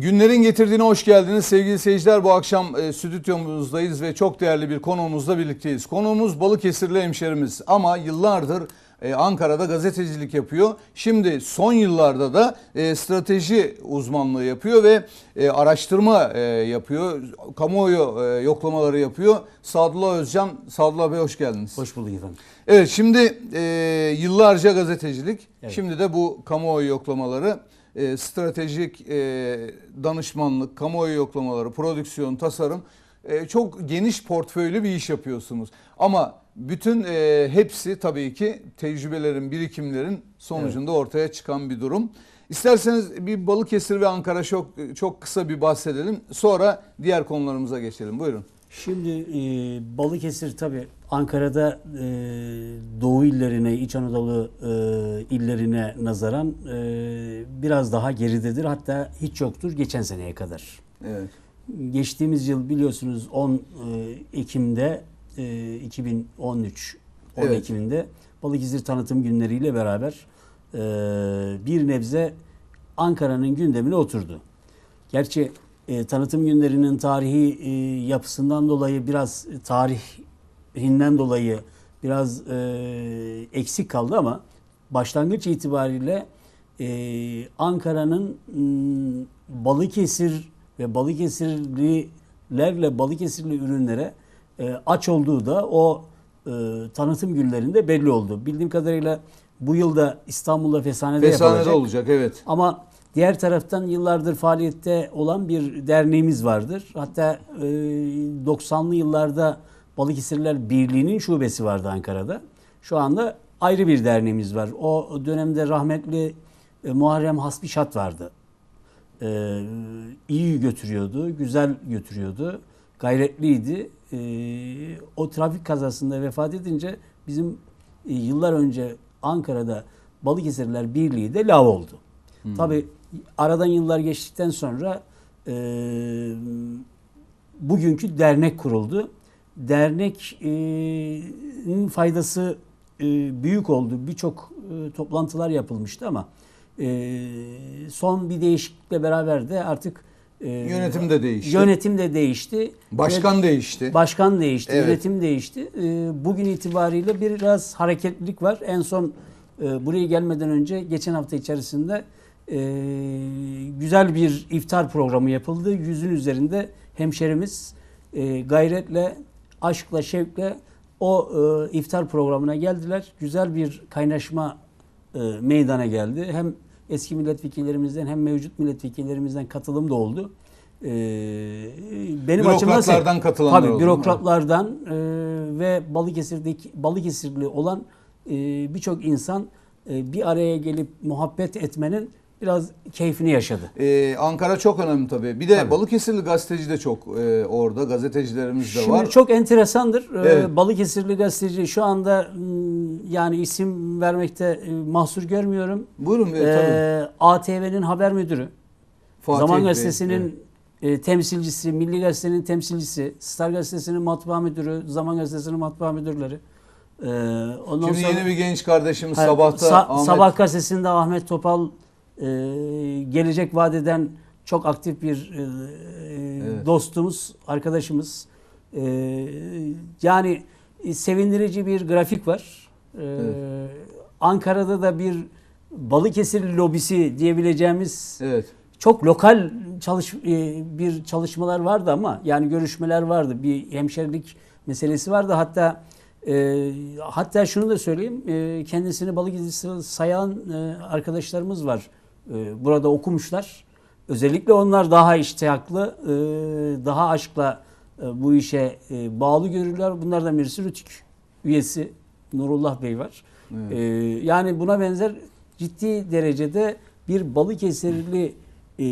Günlerin getirdiğine hoş geldiniz sevgili seyirciler. Bu akşam e, stüdyomuzdayız ve çok değerli bir konuğumuzla birlikteyiz. Konuğumuz Balıkesirli hemşerimiz ama yıllardır e, Ankara'da gazetecilik yapıyor. Şimdi son yıllarda da e, strateji uzmanlığı yapıyor ve e, araştırma e, yapıyor. Kamuoyu e, yoklamaları yapıyor. Sadullah Özcan, Sadullah Bey hoş geldiniz. Hoş bulduk efendim. Evet şimdi e, yıllarca gazetecilik, Evet. şimdi de bu kamuoyu yoklamaları, e, stratejik e, danışmanlık, kamuoyu yoklamaları, prodüksiyon, tasarım e, çok geniş portföylü bir iş yapıyorsunuz. Ama bütün e, hepsi tabii ki tecrübelerin, birikimlerin sonucunda ortaya çıkan bir durum. İsterseniz bir Balıkesir ve Ankara çok çok kısa bir bahsedelim. Sonra diğer konularımıza geçelim. Buyurun. Şimdi e, Balıkesir tabii Ankara'da e, Doğu illerine, İç Anadolu e, illerine nazaran e, biraz daha geridedir. Hatta hiç yoktur geçen seneye kadar. Evet. Geçtiğimiz yıl biliyorsunuz 10 e, Ekim'de e, 2013 10 Evet. Ekim'de Balıkesir tanıtım günleriyle beraber e, bir nebze Ankara'nın gündemine oturdu. Gerçi e, tanıtım günlerinin tarihi e, yapısından dolayı biraz tarihinden dolayı biraz e, eksik kaldı ama başlangıç itibariyle e, Ankara'nın Balıkesir ve Balıkesirlilerle Balıkesirli ürünlere e, aç olduğu da o e, tanıtım günlerinde belli oldu. Bildiğim kadarıyla bu yılda İstanbul'da Fesane'de, Fesane'de yapılacak. olacak evet. Ama diğer taraftan yıllardır faaliyette olan bir derneğimiz vardır. Hatta e, 90'lı yıllarda Balıkesirliler Birliği'nin şubesi vardı Ankara'da. Şu anda ayrı bir derneğimiz var. O dönemde rahmetli e, Muharrem Hasbişat vardı. E, iyi götürüyordu, güzel götürüyordu, gayretliydi. E, o trafik kazasında vefat edince bizim e, yıllar önce Ankara'da Balıkesirliler Birliği de lav oldu. Tabii aradan yıllar geçtikten sonra e, bugünkü dernek kuruldu. Dernekin faydası e, büyük oldu. Birçok e, toplantılar yapılmıştı ama e, son bir değişiklikle beraber de artık e, Yönetim de değişti. Yönetim de değişti. Başkan Ve- değişti. Başkan değişti, Evet. yönetim değişti. Ee, Bugün itibariyle biraz hareketlilik var. En son e, buraya gelmeden önce geçen hafta içerisinde e, güzel bir iftar programı yapıldı. Yüzün üzerinde hemşerimiz e, gayretle, aşkla, şevkle o e, iftar programına geldiler. Güzel bir kaynaşma e, meydana geldi. Hem eski milletvekillerimizden hem mevcut milletvekillerimizden katılım da oldu. E, benim açımdan Bürokratlardan katılanlar Tabii oldu, bürokratlardan e, ve Balıkesir'deki Balıkesirli olan e, birçok insan e, bir araya gelip muhabbet etmenin biraz keyfini yaşadı. Ee, Ankara çok önemli tabii. Bir de Tabii. Balıkesirli gazeteci de çok e, orada. Gazetecilerimiz de Şimdi var. çok enteresandır. Ee, Evet. Balıkesirli gazeteci şu anda m, yani isim vermekte e, mahsur görmüyorum. Buyurun. E, Ee, tabii. ATV'nin haber müdürü, Fatih Zaman Bey, Gazetesi'nin evet. e, temsilcisi, Milli Gazete'nin temsilcisi, Star Gazetesi'nin matbaa müdürü, Zaman Gazetesi'nin matbaa müdürleri. Ee, ondan Şimdi sonra yeni bir genç kardeşimiz sabahta Sa- Ahmet. Sabah gazetesinde Ahmet Topal e, gelecek vadeden çok aktif bir e, Evet. dostumuz, arkadaşımız. E, yani e, sevindirici bir grafik var. E, Evet. Ankara'da da bir Balıkesir lobisi diyebileceğimiz Evet. çok lokal çalış e, bir çalışmalar vardı ama yani görüşmeler vardı. Bir hemşerilik meselesi vardı. Hatta e, hatta şunu da söyleyeyim. E, kendisini Balıkesir sayan e, arkadaşlarımız var. E, burada okumuşlar. Özellikle onlar daha iştihaklı, e, daha aşkla e, bu işe e, bağlı görürler. Bunlardan birisi Rütük üyesi Nurullah Bey var. Evet. E, yani buna benzer ciddi derecede bir Balıkesirli e,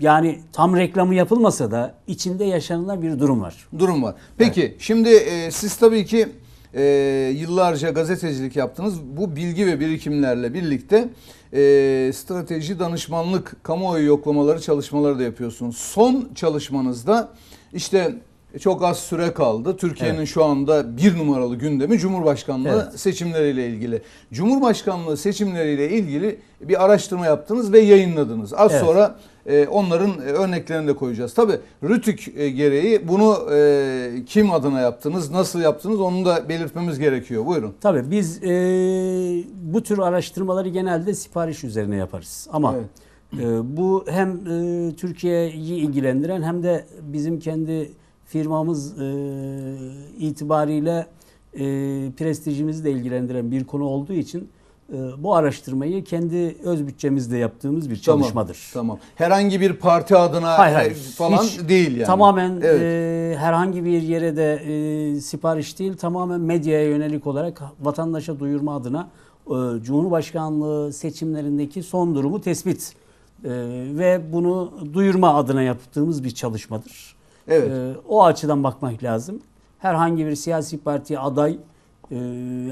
yani tam reklamı yapılmasa da içinde yaşanılan bir durum var. Durum var. Peki şimdi e, siz tabii ki e, yıllarca gazetecilik yaptınız. Bu bilgi ve birikimlerle birlikte e, strateji, danışmanlık, kamuoyu yoklamaları çalışmaları da yapıyorsunuz. Son çalışmanızda işte Çok az süre kaldı. Türkiye'nin Evet. şu anda bir numaralı gündemi Cumhurbaşkanlığı Evet. seçimleriyle ilgili. Cumhurbaşkanlığı seçimleriyle ilgili bir araştırma yaptınız ve yayınladınız. Az Evet. sonra e, onların e, örneklerini de koyacağız. Tabii Rütük e, gereği bunu e, kim adına yaptınız, nasıl yaptınız onu da belirtmemiz gerekiyor. Buyurun. Tabii biz e, bu tür araştırmaları genelde sipariş üzerine yaparız. Ama Evet. e, bu hem e, Türkiye'yi ilgilendiren hem de bizim kendi firmamız e, itibariyle e, prestijimizi de ilgilendiren bir konu olduğu için e, bu araştırmayı kendi öz bütçemizde yaptığımız bir Tamam, çalışmadır. Tamam. Herhangi bir parti adına Hayır, e, hayır. falan Hiç değil yani. Tamamen Evet. e, herhangi bir yere de e, sipariş değil, tamamen medyaya yönelik olarak vatandaşa duyurma adına e, Cumhurbaşkanlığı seçimlerindeki son durumu tespit e, ve bunu duyurma adına yaptığımız bir çalışmadır. Evet. E, o açıdan bakmak lazım. Herhangi bir siyasi partiye aday, e,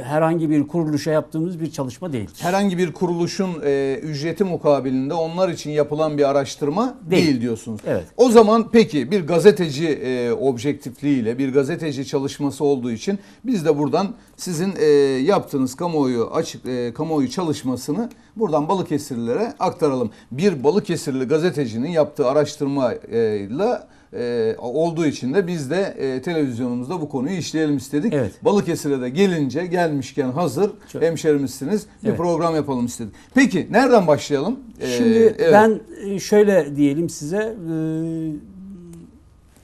herhangi bir kuruluşa yaptığımız bir çalışma değildir. herhangi bir kuruluşun e, ücreti mukabilinde onlar için yapılan bir araştırma değil, Değil. diyorsunuz. Evet. O zaman peki bir gazeteci e, objektifliğiyle bir gazeteci çalışması olduğu için biz de buradan sizin e, yaptığınız kamuoyu açık e, kamuoyu çalışmasını buradan Balıkesirlilere aktaralım. Bir Balıkesirli gazetecinin yaptığı araştırmayla e, olduğu için de biz de e, televizyonumuzda bu konuyu işleyelim istedik. Evet. Balıkesir'e de gelince gelmişken hazır Çok- hemşerimizsiniz. Bir Evet. program yapalım istedik. Peki nereden başlayalım? Ee, Şimdi evet. ben e, şöyle diyelim size e,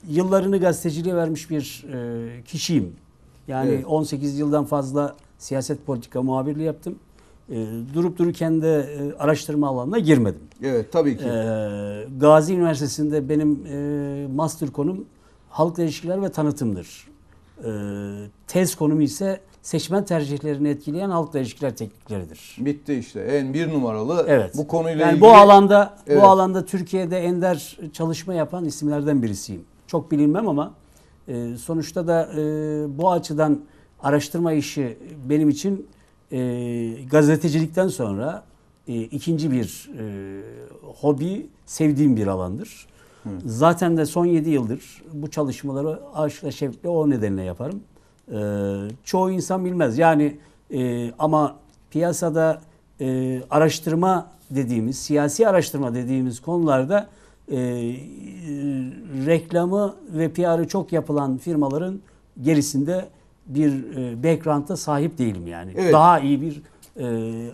yıllarını gazeteciliğe vermiş bir e, kişiyim. Yani Evet. 18 yıldan fazla siyaset politika muhabirliği yaptım. E, durup dururken de e, araştırma alanına girmedim. Evet tabii ki. E, Gazi Üniversitesi'nde benim e, master konum halkla ilişkiler ve tanıtımdır. E, tez konumu ise seçmen tercihlerini etkileyen halkla ilişkiler teknikleridir. Bitti işte. En bir numaralı Evet. bu konuyla yani ilgili. bu alanda Evet. bu alanda Türkiye'de ender çalışma yapan isimlerden birisiyim. Çok bilinmem ama e, sonuçta da e, bu açıdan araştırma işi benim için e, gazetecilikten sonra e, ikinci bir e, hobi, sevdiğim bir alandır. Zaten de son 7 yıldır bu çalışmaları aşkla şevkle o nedenle yaparım. E, çoğu insan bilmez. Yani e, ama piyasada e, araştırma dediğimiz, siyasi araştırma dediğimiz konularda e, reklamı ve PR'ı çok yapılan firmaların gerisinde bir e, background'a sahip değilim yani. Evet. Daha iyi bir e,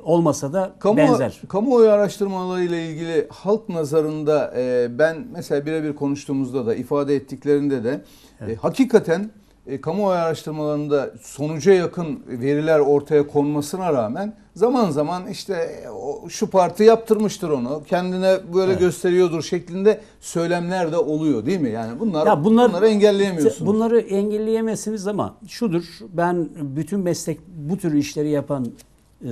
olmasa da Kamu, benzer. kamuoyu araştırmaları ile ilgili halk nazarında e, ben mesela birebir konuştuğumuzda da ifade ettiklerinde de e, hakikaten e, kamuoyu araştırmalarında sonuca yakın veriler ortaya konmasına rağmen zaman zaman işte o, şu parti yaptırmıştır onu kendine böyle Evet. gösteriyordur şeklinde söylemler de oluyor değil mi? Yani bunlar Ya bunlar- bunları engelleyemiyorsunuz. Bunları engelleyemezsiniz ama şudur. Ben bütün meslek bu tür işleri yapan e,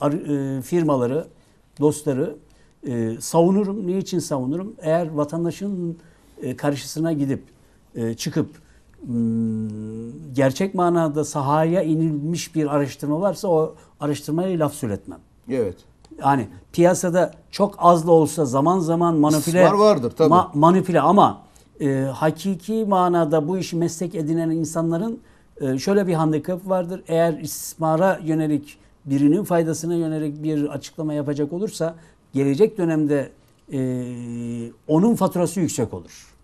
ar- e, firmaları, dostları e, savunurum. Niçin savunurum? Eğer vatandaşın e, karşısına gidip e, çıkıp gerçek manada sahaya inilmiş bir araştırma varsa o araştırmaya laf söyletmem. Evet. Yani piyasada çok az da olsa zaman zaman manipüle Var vardır tabii. ma- manipüle ama e, hakiki manada bu işi meslek edinen insanların e, şöyle bir handikap vardır. Eğer istismara yönelik birinin faydasına yönelik bir açıklama yapacak olursa gelecek dönemde e, onun faturası yüksek olur.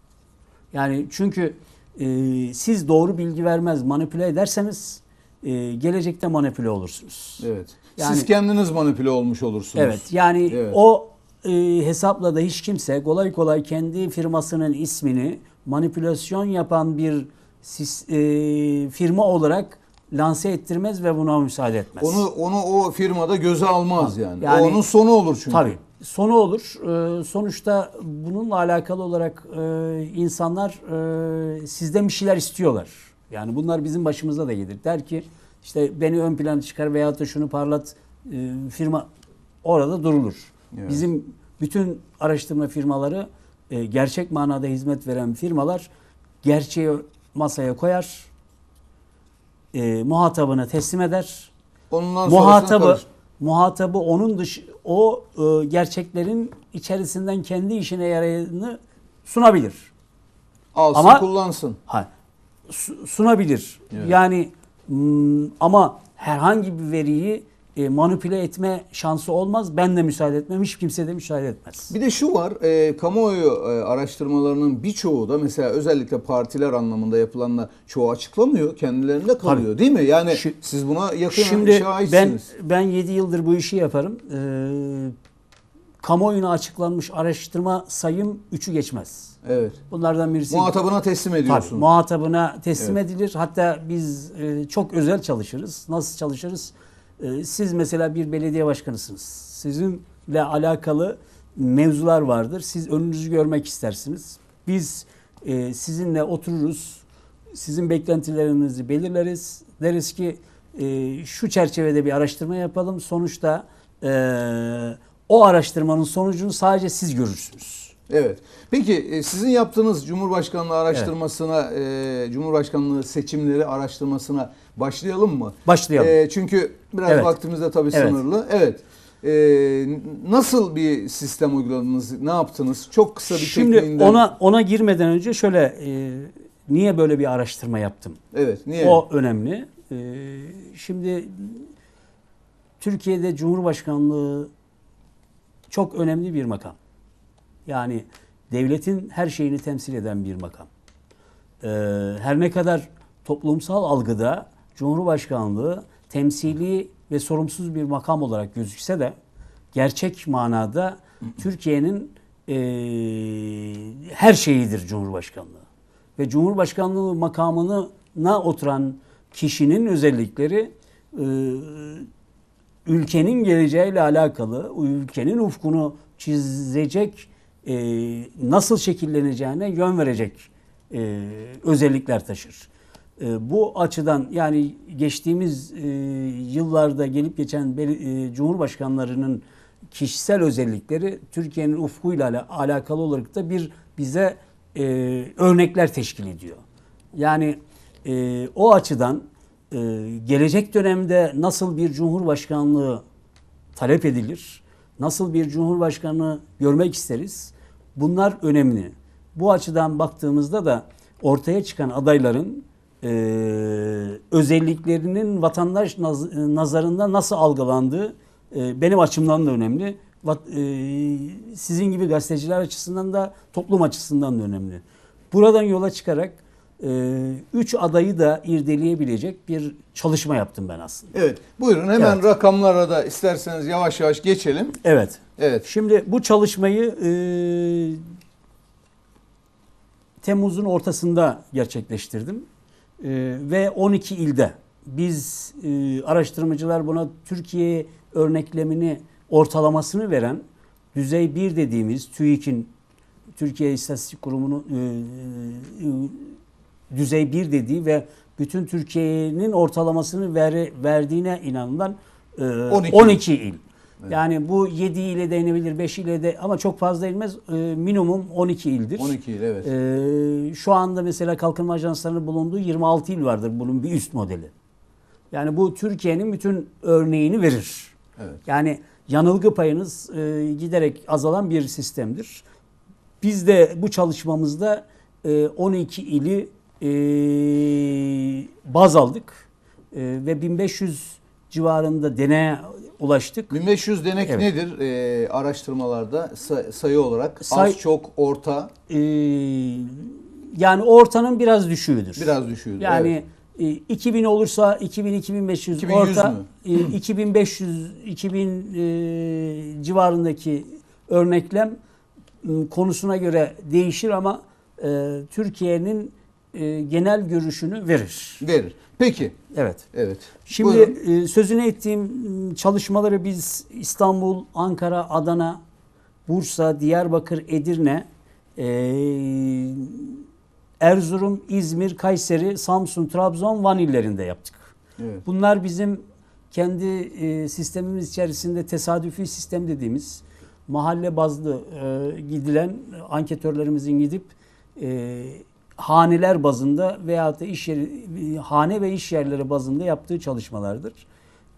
Yani çünkü e, siz doğru bilgi vermez manipüle ederseniz e, gelecekte manipüle olursunuz. Evet. Yani- Siz kendiniz manipüle olmuş olursunuz. Evet yani Evet. o e, hesapla da hiç kimse kolay kolay kendi firmasının ismini manipülasyon yapan bir sis- e, firma olarak lanse ettirmez ve buna müsaade etmez. Onu onu o firmada göze almaz yani. Yani- o onun sonu olur çünkü. Tabii. Sonu olur. Ee, sonuçta bununla alakalı olarak e, insanlar e, sizden bir şeyler istiyorlar. Yani bunlar bizim başımıza da gelir. Der ki işte beni ön plana çıkar veyahut da şunu parlat e, firma orada durulur. Evet. Bizim bütün araştırma firmaları e, gerçek manada hizmet veren firmalar gerçeği masaya koyar. E, muhatabına teslim eder Ondan muhatabı muhatabı onun dış o e, gerçeklerin içerisinden kendi işine yarayanı sunabilir. Alsın Ama- kullansın. Ha, su- sunabilir. Evet. Yani ama herhangi bir veriyi e, manipüle etme şansı olmaz. Ben de müsaade etmem. Hiç kimse de müsaade etmez. Bir de şu var, e, kamuoyu e, araştırmalarının birçoğu da mesela özellikle partiler anlamında yapılanla çoğu açıklamıyor, kendilerinde kalıyor değil mi? Yani Şi- siz buna yakın Şimdi ben şahitsiniz. ben 7 yıldır bu işi yaparım. Ee, kamuoyuna açıklanmış araştırma sayım 3'ü geçmez. Evet. Bunlardan birisi Muhatabına teslim Tabii, ediyorsun. muhatabına teslim Evet. edilir. Hatta biz e, çok özel çalışırız. Nasıl çalışırız? E, siz mesela bir belediye başkanısınız. Sizinle alakalı mevzular vardır. Siz önünüzü görmek istersiniz. Biz e, sizinle otururuz. Sizin beklentilerinizi belirleriz. Deriz ki e, şu çerçevede bir araştırma yapalım. Sonuçta e, o araştırmanın sonucunu sadece siz görürsünüz. Evet. Peki e, sizin yaptığınız Cumhurbaşkanlığı araştırmasına, e, Cumhurbaşkanlığı seçimleri araştırmasına başlayalım mı? Başlayalım. E, çünkü biraz Evet. vaktimiz de tabii Evet. sınırlı. Evet. E, nasıl bir sistem uyguladınız? Ne yaptınız? Çok kısa bir Şimdi tekniğinden. ona ona girmeden önce şöyle e, niye böyle bir araştırma yaptım? Evet. Niye? O önemli. E, şimdi Türkiye'de Cumhurbaşkanlığı çok önemli bir makam. Yani devletin her şeyini temsil eden bir makam. E, her ne kadar toplumsal algıda Cumhurbaşkanlığı temsili ve sorumsuz bir makam olarak gözükse de gerçek manada Türkiye'nin e, her şeyidir Cumhurbaşkanlığı. Ve Cumhurbaşkanlığı makamına oturan kişinin özellikleri e, ülkenin geleceğiyle alakalı, ülkenin ufkunu çizecek, e, nasıl şekilleneceğine yön verecek e, özellikler taşır. E, bu açıdan yani geçtiğimiz e, yıllarda gelip geçen bel- e, cumhurbaşkanlarının kişisel özellikleri Türkiye'nin ufkuyla ala- alakalı olarak da bir bize e, örnekler teşkil ediyor. Yani e, o açıdan e, gelecek dönemde nasıl bir cumhurbaşkanlığı talep edilir, nasıl bir cumhurbaşkanı görmek isteriz, bunlar önemli. Bu açıdan baktığımızda da ortaya çıkan adayların e, özelliklerinin vatandaş naz- nazarında nasıl algılandığı e, benim açımdan da önemli. Vat- e, sizin gibi gazeteciler açısından da toplum açısından da önemli. Buradan yola çıkarak e, üç adayı da irdeleyebilecek bir çalışma yaptım ben aslında. Evet. Buyurun hemen Evet. rakamlara da isterseniz yavaş yavaş geçelim. Evet. Evet. Şimdi bu çalışmayı e, Temmuz'un ortasında gerçekleştirdim. E, ve 12 ilde biz e, araştırmacılar buna Türkiye örneklemini ortalamasını veren düzey 1 dediğimiz TÜİK'in Türkiye İstatistik Kurumu'nun e, e, düzey 1 dediği ve bütün Türkiye'nin ortalamasını ver, verdiğine inanılan e, 12 12, il. Yani bu 7 ile de inebilir, 5 ile de ama çok fazla inmez. E, minimum 12 ildir. 12 yıl evet. E, şu anda mesela kalkınma ajanslarının bulunduğu 26 il vardır bunun bir üst modeli. Yani bu Türkiye'nin bütün örneğini verir. Evet. Yani yanılgı payınız e, giderek azalan bir sistemdir. Biz de bu çalışmamızda e, 12 ili e, baz aldık e, ve 1500 civarında deneye ulaştık. 1500 denek Evet. nedir e, araştırmalarda say- sayı olarak? Say- Az, çok, orta, E, yani ortanın biraz düşüğüdür. biraz düşüyor. Yani e, 2000 olursa 2000 2500 2100 orta mü? e, 2500 2000 e, civarındaki örneklem konusuna göre değişir ama e, Türkiye'nin e, genel görüşünü verir. Verir. Peki. Evet. Evet. Şimdi e, sözünü ettiğim çalışmaları biz İstanbul, Ankara, Adana, Bursa, Diyarbakır, Edirne, e, Erzurum, İzmir, Kayseri, Samsun, Trabzon, Van illerinde yaptık. Evet. Bunlar bizim kendi e, sistemimiz içerisinde tesadüfi sistem dediğimiz mahalle bazlı e, gidilen anketörlerimizin gidip e, haneler bazında veyahut da iş yeri, e, hane ve iş yerleri bazında yaptığı çalışmalardır.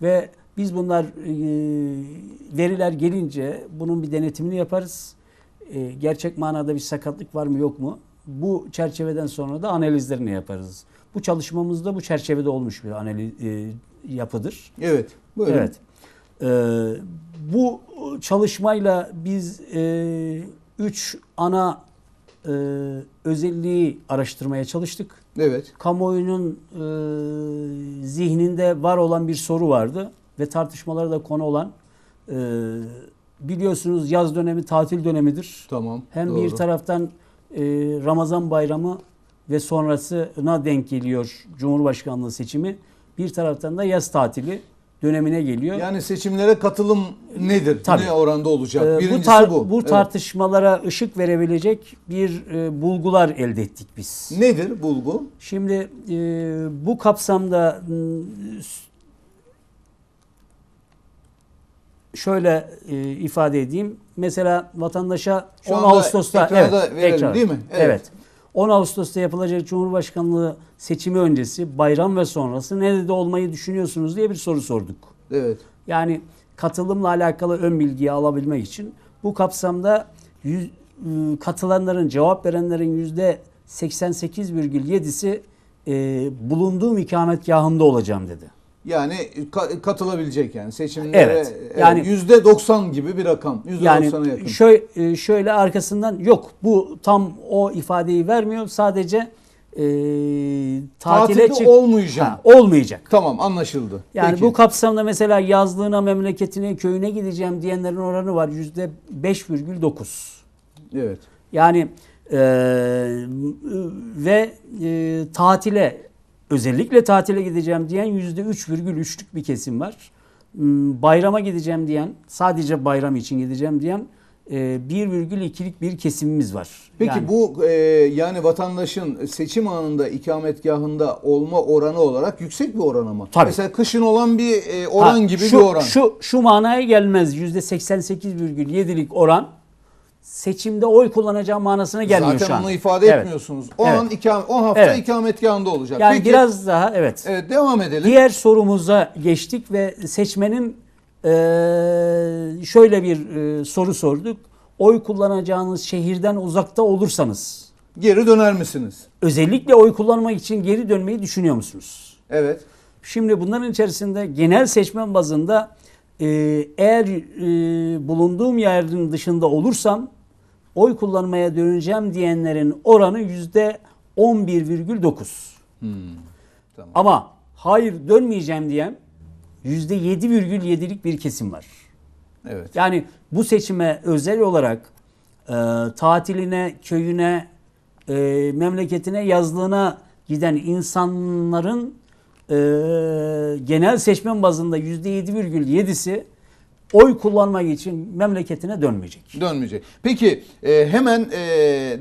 Ve biz bunlar e, veriler gelince bunun bir denetimini yaparız. E, gerçek manada bir sakatlık var mı yok mu? bu çerçeveden sonra da analizlerini yaparız. Bu çalışmamızda bu çerçevede olmuş bir analiz e, yapıdır. Evet. Buyurun. Evet. Ee, bu çalışmayla biz e, üç ana e, özelliği araştırmaya çalıştık. Evet. Kamuoyunun e, zihninde var olan bir soru vardı ve tartışmalara da konu olan e, biliyorsunuz yaz dönemi tatil dönemidir. Tamam. Hem doğru. bir taraftan e, Ramazan bayramı ve sonrasına denk geliyor Cumhurbaşkanlığı seçimi. Bir taraftan da yaz tatili dönemine geliyor. Yani seçimlere katılım nedir? Tabii. Ne oranda olacak? Ee, Birincisi bu, tar- bu. bu Evet. tartışmalara ışık verebilecek bir e, bulgular elde ettik biz. Nedir bulgu? Şimdi e, bu kapsamda s- şöyle e, ifade edeyim. Mesela vatandaşa Şu 10 anda Ağustos'ta ekranda verelim, ekran. değil mi? Evet. Evet. 10 Ağustos'ta yapılacak Cumhurbaşkanlığı seçimi öncesi, bayram ve sonrası nerede olmayı düşünüyorsunuz diye bir soru sorduk. Evet. Yani katılımla alakalı ön bilgiyi alabilmek için bu kapsamda yüz, ıı, katılanların, cevap verenlerin yüzde 88,7'si e, bulunduğum ikametgahımda olacağım dedi. Yani ka- katılabilecek yani seçimlere. Evet, yani- yüzde 90 gibi bir rakam. Yüzde Yani 90'a yakın. şöyle, şöyle arkasından yok bu tam o ifadeyi vermiyor sadece e, tatile Tatilde çık olmayacağım. Ha, olmayacak. Tamam anlaşıldı. Yani Peki. bu kapsamda mesela yazlığına, memleketine, köyüne gideceğim diyenlerin oranı var yüzde 5,9. Evet. Yani e, ve e, tatile özellikle tatile gideceğim diyen yüzde 3,3'lük bir kesim var. M, Bayrama gideceğim diyen sadece bayram için gideceğim diyen e, 1,2'lik bir kesimimiz var. Peki Yani- bu e, yani vatandaşın seçim anında ikametgahında olma oranı olarak yüksek bir oran ama. Tabii. Mesela kışın olan bir e, oran Ha, gibi şu, bir oran. Şu, şu manaya gelmez. Yüzde 88,7'lik oran seçimde oy kullanacağım manasına gelmiyor Zaten şu an. onu ifade Evet. etmiyorsunuz. O Evet. an ikam, hafta Evet. ikametgahında olacak. Yani Peki, biraz daha evet. evet, devam edelim. Diğer sorumuza geçtik ve seçmenin eee, şöyle bir eee, soru sorduk. Oy kullanacağınız şehirden uzakta olursanız Geri döner misiniz? özellikle oy kullanmak için geri dönmeyi düşünüyor musunuz? Evet. Şimdi bunların içerisinde genel seçmen bazında eee, eğer eee, bulunduğum yerin dışında olursam oy kullanmaya döneceğim diyenlerin oranı yüzde 11,9. Tamam. Ama hayır dönmeyeceğim diyen %7,7'lik bir kesim var. Evet. Yani bu seçime özel olarak e, tatiline, köyüne, e, memleketine, yazlığına giden insanların e, genel seçmen bazında %7,7'si oy kullanmak için memleketine dönmeyecek. Dönmeyecek. Peki e, hemen e,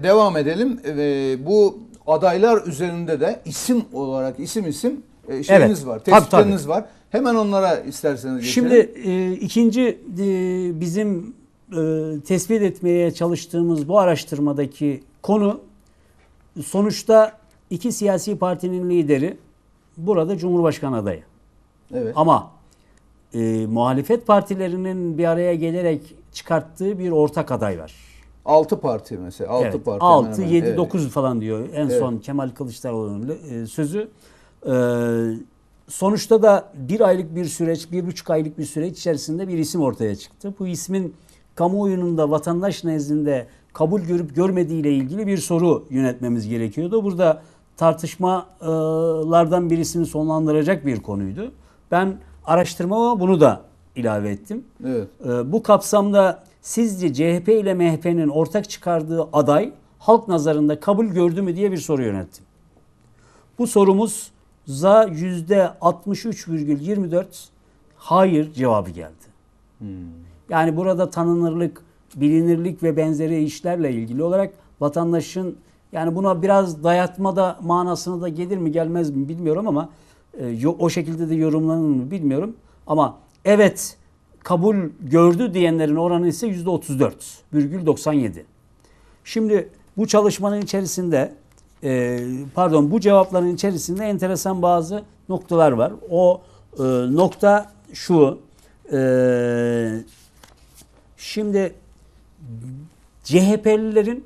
devam edelim. E, bu adaylar üzerinde de isim olarak isim isim e, şeyiniz Evet. var. Tabii, Tespitleriniz var. Hemen onlara isterseniz geçelim. Şimdi e, ikinci e, bizim e, tespit etmeye çalıştığımız bu araştırmadaki konu sonuçta iki siyasi partinin lideri burada Cumhurbaşkanı adayı. evet. Ama e, muhalefet partilerinin bir araya gelerek çıkarttığı bir ortak aday var. 6 parti mesela. 6 Evet, parti. 6, hemen hemen. 7, Evet. 9 falan diyor en Evet. son Kemal Kılıçdaroğlu'nun e, sözü. Ee, sonuçta da bir aylık bir süreç, bir buçuk aylık bir süreç içerisinde bir isim ortaya çıktı. Bu ismin kamuoyunun da vatandaş nezdinde kabul görüp görmediği ile ilgili bir soru yönetmemiz gerekiyordu. Burada tartışmalardan birisini sonlandıracak bir konuydu. Ben araştırmama bunu da ilave ettim. Evet. Ee, Bu kapsamda sizce CHP ile MHP'nin ortak çıkardığı aday halk nazarında kabul gördü mü diye bir soru yönelttim. Bu sorumuz za %63,24 hayır cevabı geldi. Yani burada tanınırlık, bilinirlik ve benzeri işlerle ilgili olarak vatandaşın yani buna biraz dayatmada manasına da gelir mi gelmez mi bilmiyorum ama e, o şekilde de yorumlanır mı bilmiyorum. Ama evet kabul gördü diyenlerin oranı ise %34,97. Şimdi bu çalışmanın içerisinde e, pardon bu cevapların içerisinde enteresan bazı noktalar var. O e, nokta şu. şimdi CHP'lilerin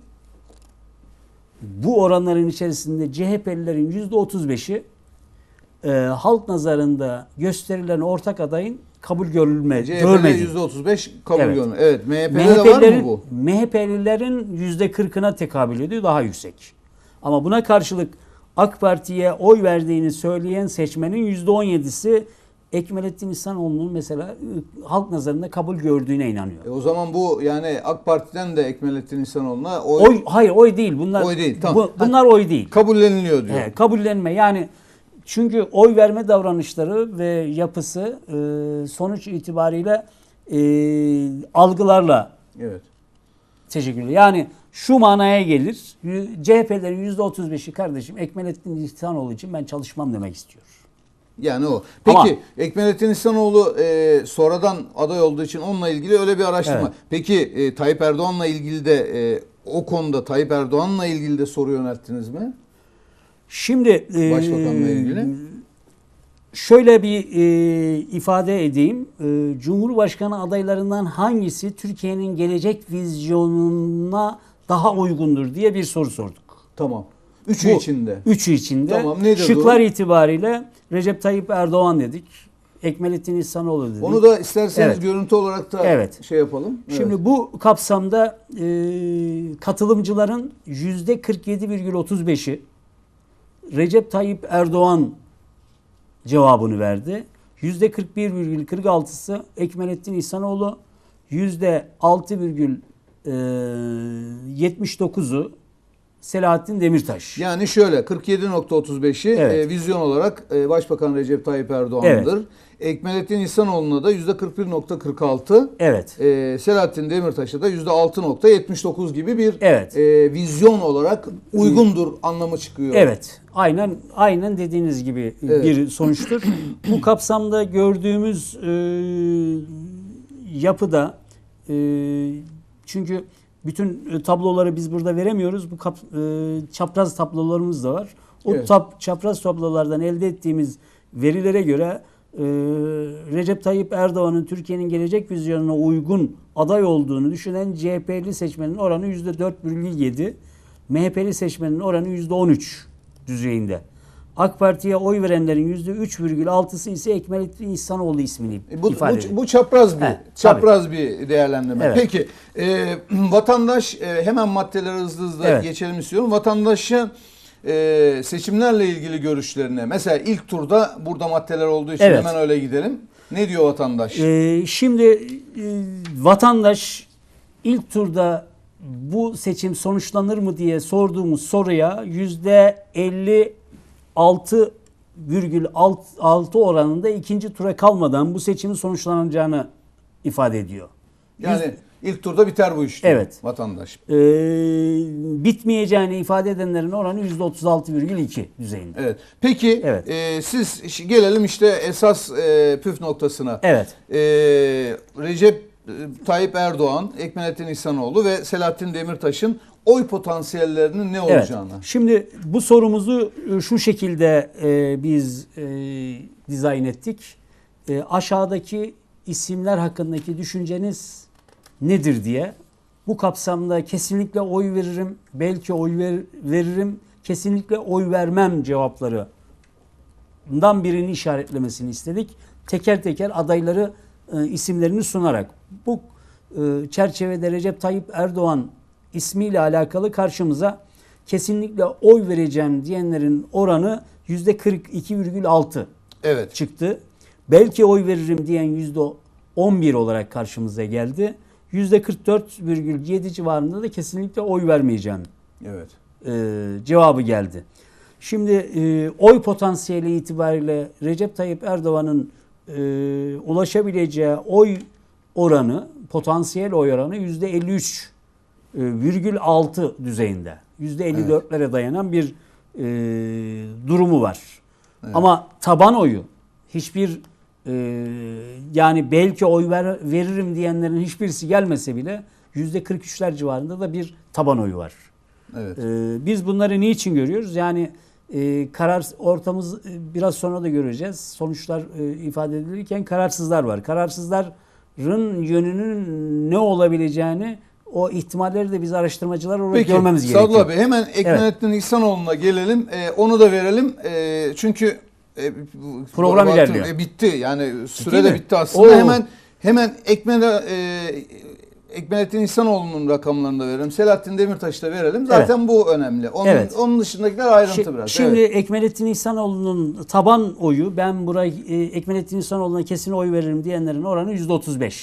bu oranların içerisinde CHP'lilerin %35'i e, halk nazarında gösterilen ortak adayın kabul görülme, CHP'de görmedi. %35 kabul Evet. görmüyor. Evet. MHP'de de var mı bu? MHP'lilerin %40'ına tekabül ediyor, daha yüksek. Ama buna karşılık AK Parti'ye oy verdiğini söyleyen seçmenin %17'si Ekmelettin İhsanoğlu'nun mesela halk nazarında kabul gördüğüne inanıyor. E o zaman bu yani AK Parti'den de Ekmelettin İhsanoğlu'na oy, Oy hayır oy değil. Bunlar Oy değil, tamam. bu- bunlar oy değil. kabulleniliyor diyor. He, kabullenme yani çünkü oy verme davranışları ve yapısı e, sonuç itibariyle e, algılarla Evet. teşekkür ederim. Yani şu manaya gelir. CHP'lerin %35'i kardeşim Ekmelettin İhsanoğlu için ben çalışmam demek istiyor. Yani o. Peki Ama- Ekmelettin İhsanoğlu e, sonradan aday olduğu için onunla ilgili öyle bir araştırma. Evet. Peki e, Tayyip Erdoğan'la ilgili de e, o konuda Tayyip Erdoğan'la ilgili de soru yönelttiniz mi? Şimdi e, Başbakanla ilgili. Şöyle bir e, ifade edeyim. E, Cumhurbaşkanı adaylarından hangisi Türkiye'nin gelecek vizyonuna daha uygundur diye bir soru sorduk. Tamam. Üçü Bu içinde. Üçü içinde. Tamam, nedir Şıklar bu? itibariyle Recep Tayyip Erdoğan dedik. Ekmelettin İhsanoğlu dedik. Onu da isterseniz Evet. görüntü olarak da Evet. şey yapalım. Şimdi Evet. bu kapsamda e, katılımcıların %47,35'i Recep Tayyip Erdoğan cevabını verdi. %41,46'sı Ekmelettin İhsanoğlu, %6,79'u Selahattin Demirtaş. Yani şöyle 47.35'i Evet. e, vizyon olarak e, Başbakan Recep Tayyip Erdoğan'dır. Ekmelettin İhsanoğlu'na da %41.46, Evet. e, Selahattin Demirtaş'a da %6.79 gibi bir Evet. e, vizyon olarak uygundur anlamı çıkıyor. Evet. Aynen aynen dediğiniz gibi Evet. bir sonuçtur. Bu kapsamda gördüğümüz e, yapıda e, çünkü bütün e, tabloları biz burada veremiyoruz. Bu kap, e, çapraz tablolarımız da var. O Evet. tab, çapraz tablolardan elde ettiğimiz verilere göre e, Recep Tayyip Erdoğan'ın Türkiye'nin gelecek vizyonuna uygun aday olduğunu düşünen CHP'li seçmenin oranı %4,7. MHP'li seçmenin oranı %13 düzeyinde. AK Parti'ye oy verenlerin %3,6'sı ise Ekmelettin İhsanoğlu ismini E, Bu, ifade bu, ediyor. bu çapraz bir He, çapraz bir değerlendirme. Evet. Peki e, vatandaş e, hemen maddelere hızlı hızlı Evet. geçelim istiyorum. Vatandaşın e, seçimlerle ilgili görüşlerine mesela ilk turda burada maddeler olduğu için Evet. hemen öyle gidelim. Ne diyor vatandaş? Ee, şimdi e, vatandaş ilk turda bu seçim sonuçlanır mı diye sorduğumuz soruya yüzde 56,6 oranında ikinci tura kalmadan bu seçimin sonuçlanacağını ifade ediyor. yani ilk turda biter bu iş Evet. vatandaş. Ee, bitmeyeceğini ifade edenlerin oranı yüzde 36,2 düzeyinde. Evet. Peki Evet. e, siz gelelim işte esas e, püf noktasına. Evet. E, Recep e, Tayyip Erdoğan, Ekmelettin İhsanoğlu ve Selahattin Demirtaş'ın oy potansiyellerinin ne Evet. olacağını. Şimdi bu sorumuzu e, şu şekilde e, biz e, dizayn ettik. E, aşağıdaki isimler hakkındaki düşünceniz nedir diye. Bu kapsamda kesinlikle oy veririm, belki oy ver- veririm, kesinlikle oy vermem cevapları bundan birini işaretlemesini istedik. Teker teker adayları e, isimlerini sunarak bu e, çerçevede Recep Tayyip Erdoğan ismiyle alakalı karşımıza kesinlikle oy vereceğim diyenlerin oranı %42,6 Evet. çıktı. Belki oy veririm diyen %11 olarak karşımıza geldi. %44,7 civarında da kesinlikle oy vermeyeceğim Evet. e, cevabı geldi. Şimdi e, oy potansiyeli itibariyle Recep Tayyip Erdoğan'ın e, ulaşabileceği oy oranı, potansiyel oy oranı yüzde 53 e, virgül 6 düzeyinde. Yüzde 54'lere dayanan bir e, durumu var. Ama taban oyu hiçbir e, yani belki oy ver, veririm diyenlerin hiçbirisi gelmese bile yüzde 43'ler civarında da bir taban oyu var. Evet. Ee, biz bunları niçin görüyoruz? Yani e, karar ortamız e, biraz sonra da göreceğiz. Sonuçlar e, ifade edilirken kararsızlar var. Kararsızların yönünün ne olabileceğini o ihtimalleri de biz araştırmacılar olarak Peki görmemiz gerekiyor. Sadullah Bey hemen Ekmelettin İhsanoğlu'na gelelim. Ee, onu da verelim. Ee, çünkü e, Program bu- ilerliyor. e, bitti. Yani süre de mi? bitti aslında. Oo. Hemen hemen Ekmele e, Ekmelettin İhsanoğlu'nun rakamlarını da verelim. Selahattin Demirtaş'ı da verelim. Zaten bu önemli. Onun, Evet. onun dışındakiler ayrıntı Şi- biraz. Şimdi Evet. Ekmelettin İhsanoğlu'nun taban oyu ben buraya e, Ekmelettin İhsanoğlu'na kesin oy veririm diyenlerin oranı %35.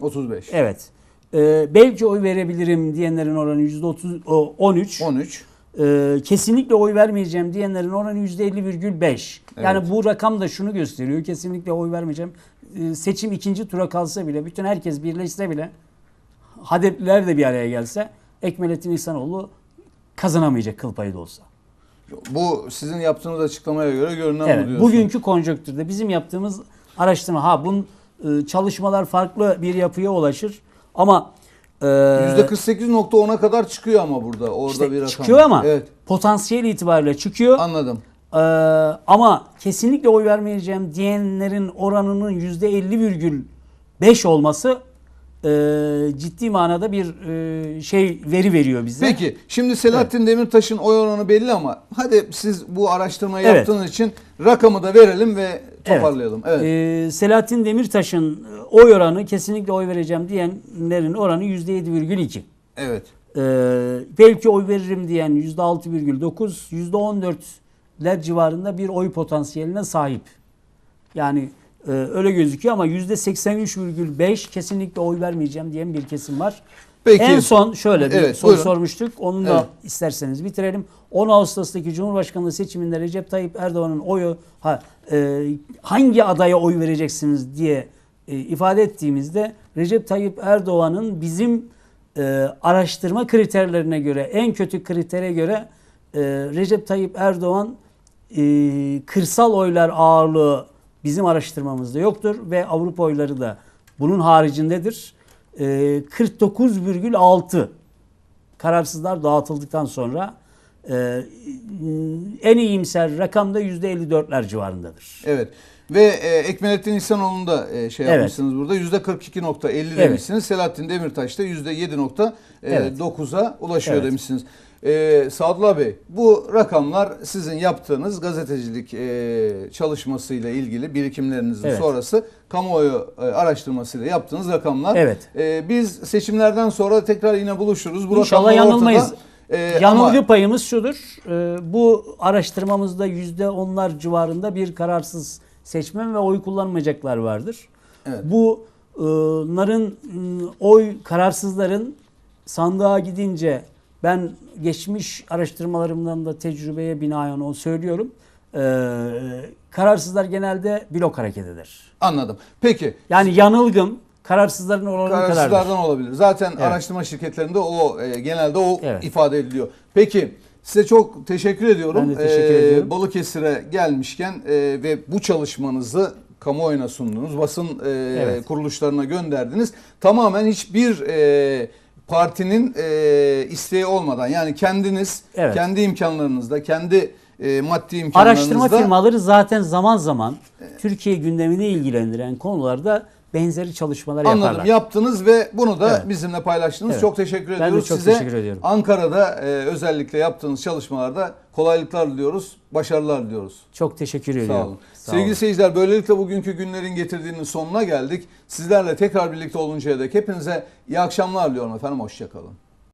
35. Evet. Ee, belki oy verebilirim diyenlerin oranı %30 o, 13. 13. Ee, kesinlikle oy vermeyeceğim diyenlerin oranı %50,5. Yani Evet. bu rakam da şunu gösteriyor. Kesinlikle oy vermeyeceğim. Ee, seçim ikinci tura kalsa bile, bütün herkes birleşse bile, Hadepliler de bir araya gelse Ekmelettin İhsanoğlu kazanamayacak kıl payı da olsa. Bu sizin yaptığınız açıklamaya göre görünen bu Evet, diyorsun. bugünkü konjonktürde bizim yaptığımız araştırma, ha bunun e, çalışmalar farklı bir yapıya ulaşır ama e, %48.10'a kadar çıkıyor ama burada. Orada işte bir rakam. çıkıyor ama Evet. potansiyel itibariyle çıkıyor. Anladım. Ee, ama kesinlikle oy vermeyeceğim diyenlerin oranının %50,5 olması e, ciddi manada bir e, şey veri veriyor bize. Peki şimdi Selahattin Demirtaş'ın oy oranı belli ama hadi siz bu araştırmayı Evet. yaptığınız için rakamı da verelim ve toparlayalım. Evet. Ee, Selahattin Demirtaş'ın oy oranı kesinlikle oy vereceğim diyenlerin oranı %7,2. Evet. Ee, belki oy veririm diyen %6,9, %14'ler civarında bir oy potansiyeline sahip. Yani e, öyle gözüküyor ama %83,5 kesinlikle oy vermeyeceğim diyen bir kesim var. Peki. En son şöyle bir Evet, soru buyurun. sormuştuk. Onunla Evet. isterseniz bitirelim. 10 Ağustos'taki Cumhurbaşkanlığı seçiminde Recep Tayyip Erdoğan'ın oyu ha, e, hangi adaya oy vereceksiniz diye e, ifade ettiğimizde Recep Tayyip Erdoğan'ın bizim e, araştırma kriterlerine göre en kötü kritere göre e, Recep Tayyip Erdoğan e, kırsal oylar ağırlığı bizim araştırmamızda yoktur ve Avrupa oyları da bunun haricindedir. E, 49,6 kararsızlar dağıtıldıktan sonra e, en iyimser rakam da %54'ler civarındadır. Evet. Ve e, Ekmelettin İhsanoğlu'nu da e, şey Evet. yapmışsınız burada. %42.50 Evet. demişsiniz. Selahattin Demirtaş da %7.9'a Evet. ulaşıyor Evet. demişsiniz. E, Sadullah Bey bu rakamlar sizin yaptığınız gazetecilik e, çalışmasıyla ilgili birikimlerinizin Evet. sonrası kamuoyu e, araştırmasıyla yaptığınız rakamlar. Evet. E, biz seçimlerden sonra tekrar yine buluşuruz. Bu İnşallah yanılmayız. ortada. E, Yanılgı ama- payımız şudur. e, bu araştırmamızda yüzde onlar civarında bir kararsız seçmen ve oy kullanmayacaklar vardır. Evet. Bunların oy kararsızların sandığa gidince ben geçmiş araştırmalarımdan da tecrübeye binaen onu söylüyorum. E, kararsızlar genelde blok hareket eder. Anladım. Peki. Yani yanılgım kararsızların oranı kadardır. Kararsızlardan olabilir. Zaten Evet. araştırma şirketlerinde o e, genelde o Evet. ifade ediliyor. Peki size çok teşekkür ediyorum. Ben de teşekkür Ee, ediyorum. Balıkesir'e gelmişken e, ve bu çalışmanızı kamuoyuna sundunuz. Basın e, Evet. kuruluşlarına gönderdiniz. Tamamen hiçbir e, partinin e, isteği olmadan yani kendiniz Evet. kendi imkanlarınızda, kendi e, maddi imkanlarınızda Araştırma firmaları zaten zaman zaman Türkiye gündemini ilgilendiren konularda benzeri çalışmalar Anladım. yaparlar. Yaptınız ve bunu da Evet. bizimle paylaştınız. Evet. Çok teşekkür Ben de ediyoruz çok size. teşekkür ediyorum. Ankara'da e, özellikle yaptığınız çalışmalarda kolaylıklar diliyoruz, başarılar diliyoruz. Çok teşekkür ediyorum. Olun. Sevgili seyirciler böylelikle bugünkü günlerin getirdiğinin sonuna geldik. Sizlerle tekrar birlikte oluncaya dek hepinize iyi akşamlar diliyorum efendim. Hoşçakalın.